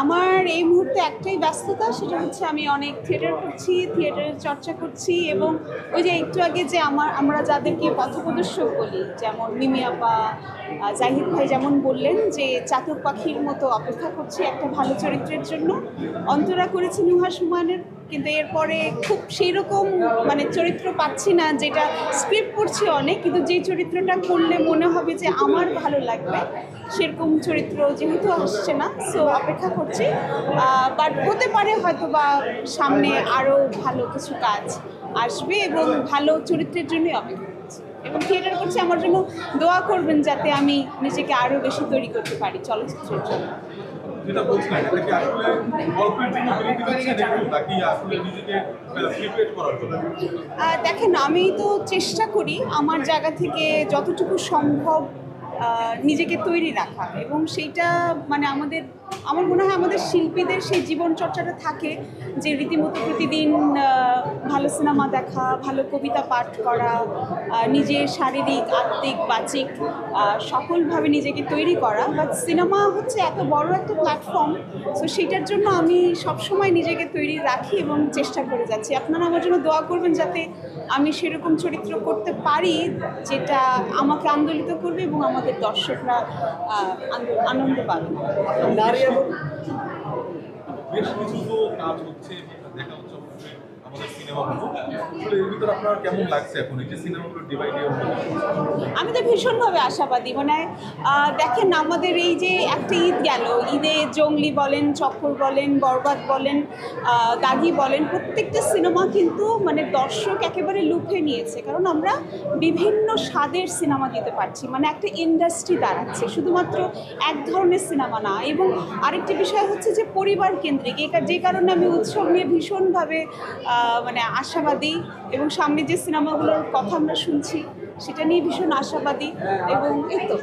আমার এই মুহূর্তে একটাই ব্যস্ততা, সেটা হচ্ছে আমি অনেক থিয়েটার করছি থিয়েটারের চর্চা করছি এবং ওই যে একটু আগে যে আমার, আমরা যাদেরকে পথপ্রদর্শক বলি, যেমন মিমি আপা জাহিদ ভাই যেমন বললেন যে চাতক পাখির মতো অপেক্ষা করছি একটা ভালো চরিত্রের জন্য। অন্তরা করেছি নুহা সুমানের কিন্তু এরপরে খুব সেই রকম মানে চরিত্র পাচ্ছি না যেটা স্ক্রিপ্ট পড়ছি অনেক, কিন্তু যে চরিত্রটা করলে মনে হবে যে আমার ভালো লাগবে, সেরকম চরিত্র যেহেতু আসছে না সো অপেক্ষা করছি। বাট হতে পারে হয়তো বা সামনে আরও ভালো কিছু কাজ আসবে এবং ভালো চরিত্রের জন্যই অপেক্ষা করছি। এবং থিয়েটার করছি, আমার জন্য দোয়া করবেন যাতে আমি নিজেকে আরও বেশি তৈরি করতে পারি চলচ্চিত্রের জন্য। যেটা বলছিলেন এটা কি আসলে গল্পের জন্য বিরতি দিচ্ছেন নাকি আসলে নিজেকে প্রিপেয়ার করার জন্য? দেখেন, আমি তো চেষ্টা করি আমার জায়গা থেকে যতটুকু সম্ভব নিজেকে তৈরি রাখা এবং সেইটা মানে আমাদের আমার মনে হয় আমাদের শিল্পীদের সেই জীবন চর্চাটা থাকে যে রীতিমতো প্রতিদিন ভালো সিনেমা দেখা ভালো কবিতা পাঠ করা নিজের শারীরিক আত্মিক বাচিক আহ, সকলভাবে নিজেকে তৈরি করা। বাট সিনেমা হচ্ছে এত বড় একটা প্ল্যাটফর্ম সো সেটার জন্য আমি সবসময় নিজেকে তৈরি রাখি এবং চেষ্টা করে যাচ্ছি। আপনারা আমার জন্য দোয়া করবেন যাতে আমি সেরকম চরিত্র করতে পারি যেটা আমাকে আন্দোলিত করবে এবং আমাদের দর্শকরা আনন্দ- পাবে। নারী এবং বেশ কিছু তো কাজ হচ্ছে, দেখা হচ্ছে আমাদের সিনেমাগুলো আসলে এর ভিতরে আপনার কেমন লাগছে এখন? এই যে সিনেমাগুলো ডিভাইড আমি তো ভীষণভাবে আশাবাদী। মানে দেখেন আমাদের এই যে একটা ঈদ গেল, ঈদে জঙ্গলি বলেন, চক্কর বলেন, বরবাদ বলেন দাগি বলেন, প্রত্যেকটা সিনেমা কিন্তু মানে দর্শক একেবারে লুফে নিয়েছে। কারণ আমরা বিভিন্ন স্বাদের সিনেমা দিতে পারছি মানে একটা ইন্ডাস্ট্রি দাঁড়াচ্ছে, শুধুমাত্র এক ধরনের সিনেমা না। এবং আরেকটি বিষয় হচ্ছে যে পরিবার কেন্দ্রিক যে কারণে আমি উৎসব নিয়ে ভীষণভাবে মানে আশাবাদী এবং সামনে যে সিনেমাগুলোর কথা আমরা শুনছি সেটা নিয়ে ভীষণ আশাবাদী এবং এই তো।